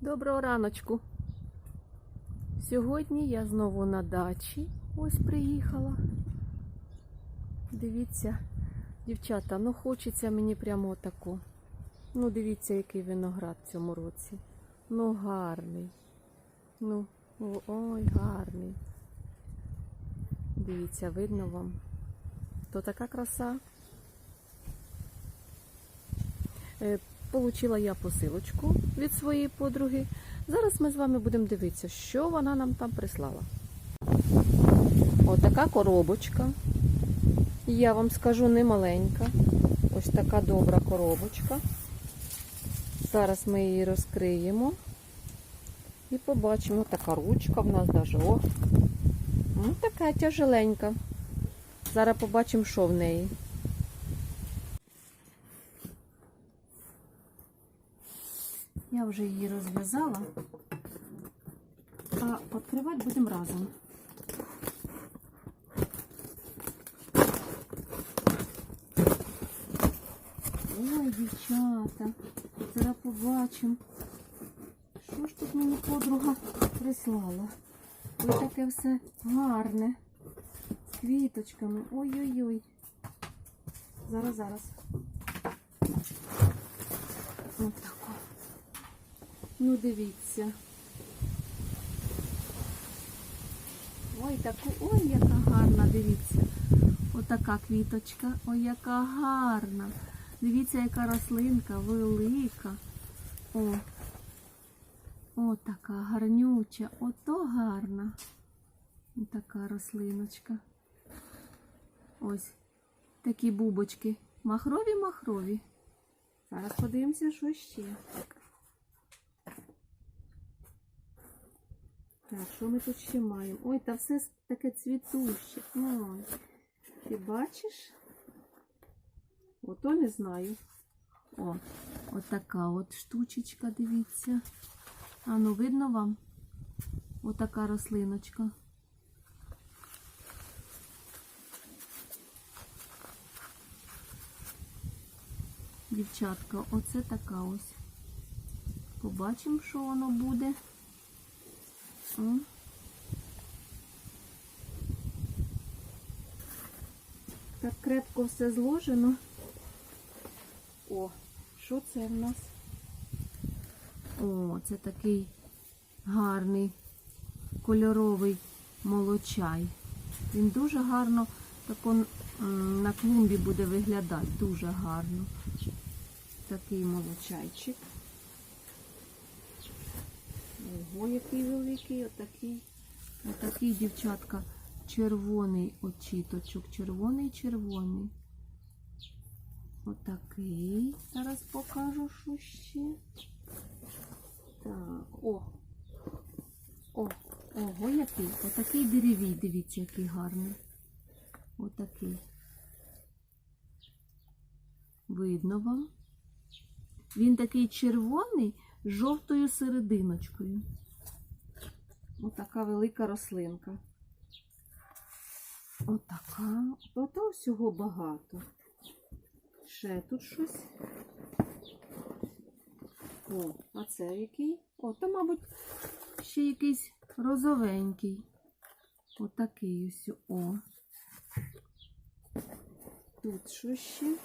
Доброго раночку. Сьогодні я знову на дачі. Ось приїхала. Дивіться, дівчата, ну хочеться мені прямо отако. Ну, дивіться, який виноград в цьому році. Ну, гарний. Ну, ой, гарний. Дивіться, видно вам. То така краса. Получила я посилочку від своєї подруги. Зараз ми з вами будемо дивитися, що вона нам там прислала. Отака коробочка. Я вам скажу не маленька. Ось така добра коробочка. Зараз ми її розкриємо. І побачимо, така ручка в нас даже. О. Ну, така тяжеленька. Зараз побачимо, що в неї. Я вже її розв'язала, а відкривати будемо разом. Ой, дівчата, зараз побачимо. Що ж тут мені подруга прислала? Ой, таке все гарне. З квіточками. Ой-ой-ой. Зараз, зараз. Ось тако. Ну, дивіться. Ой, таку, ой, яка гарна, дивіться. Отака квіточка. Ой, яка гарна. Дивіться, яка рослинка велика. О, о, така гарнюча. Ото гарна. Така рослиночка. Ось такі бубочки. Махрові-махрові. Зараз подивимося, що ще. Так, що ми тут ще маємо? Ой, та все таке цвітуще. Ой, ти бачиш? Ото не знаю. О, от така от штучечка, дивіться. А ну видно вам? Отака рослиночка. Дівчатка, оце така ось. Побачимо, що воно буде. Так крепко все зложено. О, що це в нас? О, це такий гарний кольоровий молочай. Він дуже гарно тако, м, на клумбі буде виглядати. Дуже гарно. Такий молочайчик. Ого, який великий, отакий. Отакий, дівчатка, червоний очіточок. Червоний, червоний. Отакий. Зараз покажу, що ще. Так, о. О, ого, який. Отакий деревій, дивіться, який гарний. Отакий. Видно вам? Він такий червоний жовтою серединочкою. Отака велика рослинка. Отака. Ото всього багато. Ще тут щось. О, а це який? О, то, мабуть, ще якийсь розовенький. Отакий ось. О. Тут що ще?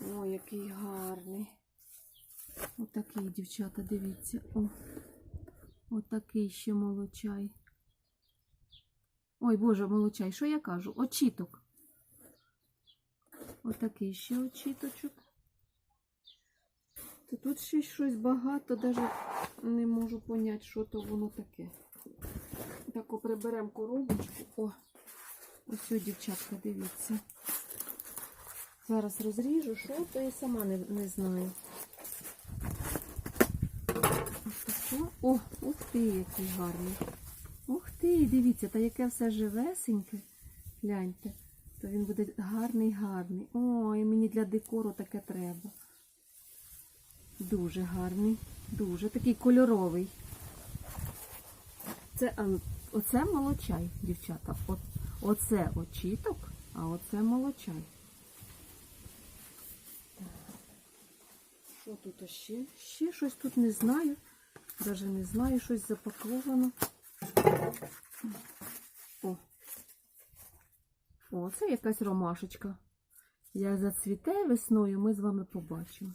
О, який гарний. Отакий, дівчата, дивіться. О. Отакий ще молочай. Ой, Боже, молочай, що я кажу? Очіток. Отакий ще очіточок. То тут ще щось багато, навіть не можу поняти, що то воно таке. Так, приберемо коробочку. О, ось, дівчатка, дивіться. Зараз розріжу, що то я сама не, не знаю. Ось таке. О, ух ти, який гарний. Ух ти, дивіться, та яке все живесеньке. Гляньте, то він буде гарний, гарний. Ой, мені для декору таке треба. Дуже гарний, дуже такий кольоровий. Це, оце молочай, дівчата. От, оце очіток, а оце молочай. Що тут ще? Ще щось тут не знаю. Даже не знаю, щось запаковано. О. О, це якась ромашечка. Як зацвіте весною, ми з вами побачимо.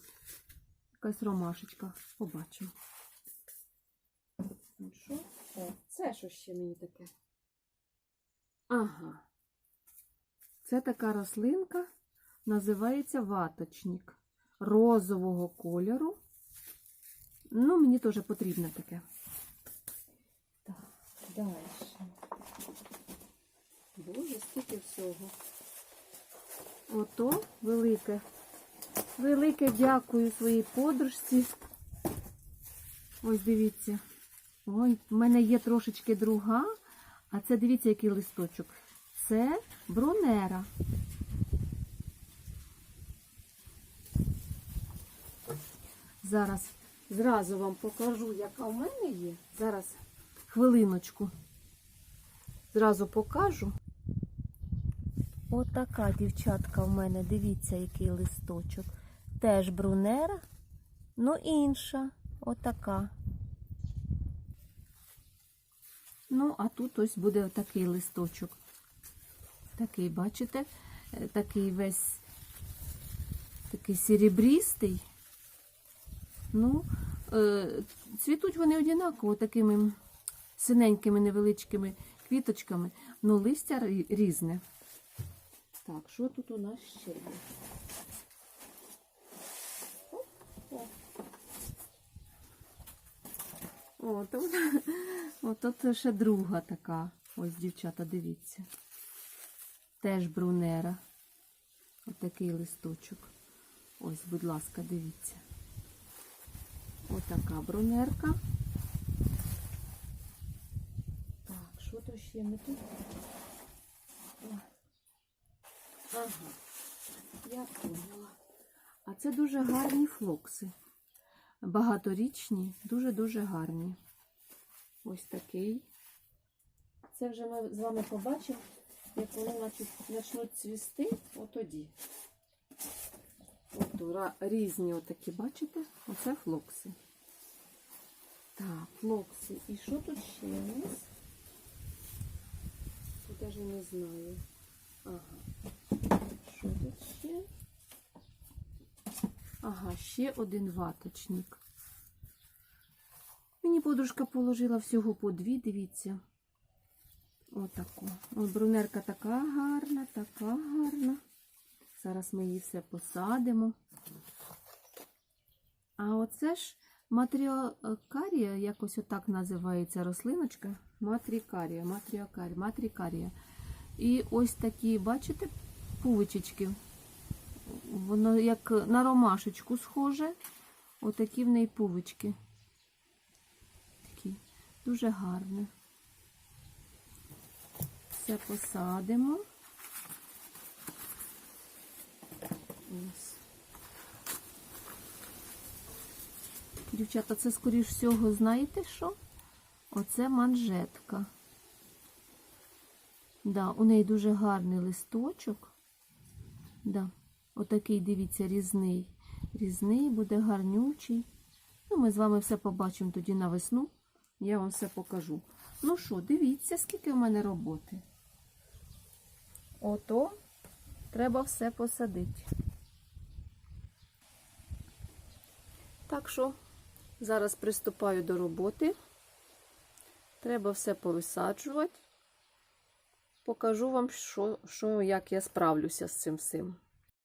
Якась ромашечка. Побачимо. Ну що? О, це що ще мені таке? Ага. Це така рослинка, називається ваточник розового кольору. Ну, мені теж потрібно таке. Так, далі. Боже, стільки всього. Ото велике. Велике дякую своїй подружці. Ось дивіться. Ой, в мене є трошечки друга, а це дивіться, який листочок. Це брунера. Зараз зразу вам покажу, яка в мене є. Зараз хвилиночку. Зразу покажу. Отака дівчатка в мене, дивіться, який листочок. Теж брунера, ну інша. Отака. Ну, а тут ось буде отакий листочок. Такий, бачите? Е, Такий весь такий серебрістий. Ну, е, цвітуть вони однаково такими синенькими невеличкими квіточками, ну листя різне. Так, що тут у нас ще є? О, тут, о, тут ще друга така. Ось, дівчата, дивіться. Теж брунера. Отакий листочок. Ось, будь ласка, дивіться. Отака брунерка. Так, що то ще ми тут? Ага, я поняла. А це дуже гарні флокси. Багаторічні, дуже-дуже гарні. Ось такий. Це вже ми з вами побачимо, як вони почнуть цвісти отоді. От різні отакі, бачите? Оце флокси. Так, флокси. І що тут ще у нас? Тут навіть не знаю. Ага. Що тут ще? Ага, ще один ваточник. Мені подружка положила всього по дві, дивіться. Отаку. Брунерка така гарна, така гарна. Зараз ми її все посадимо. А оце ж матріокарія, якось отак називається рослиночка. Матрікарія, матріокарія, матрікарія. І ось такі, бачите, пувичечки. Воно як на ромашечку схоже. Отакі в неї пувички. Такі. Дуже гарне. Все посадимо. Ось. Дівчата, це скоріш всього, знаєте що? Оце манжетка. Да, у неї дуже гарний листочок. Да. Отакий, дивіться, різний. Різний, буде гарнючий. Ну, ми з вами все побачимо тоді на весну. Я вам все покажу. Ну що, дивіться, скільки в мене роботи. Ото треба все посадити. Так що, зараз приступаю до роботи. Треба все повисаджувати. Покажу вам, що, що, як я справлюся з цим всім.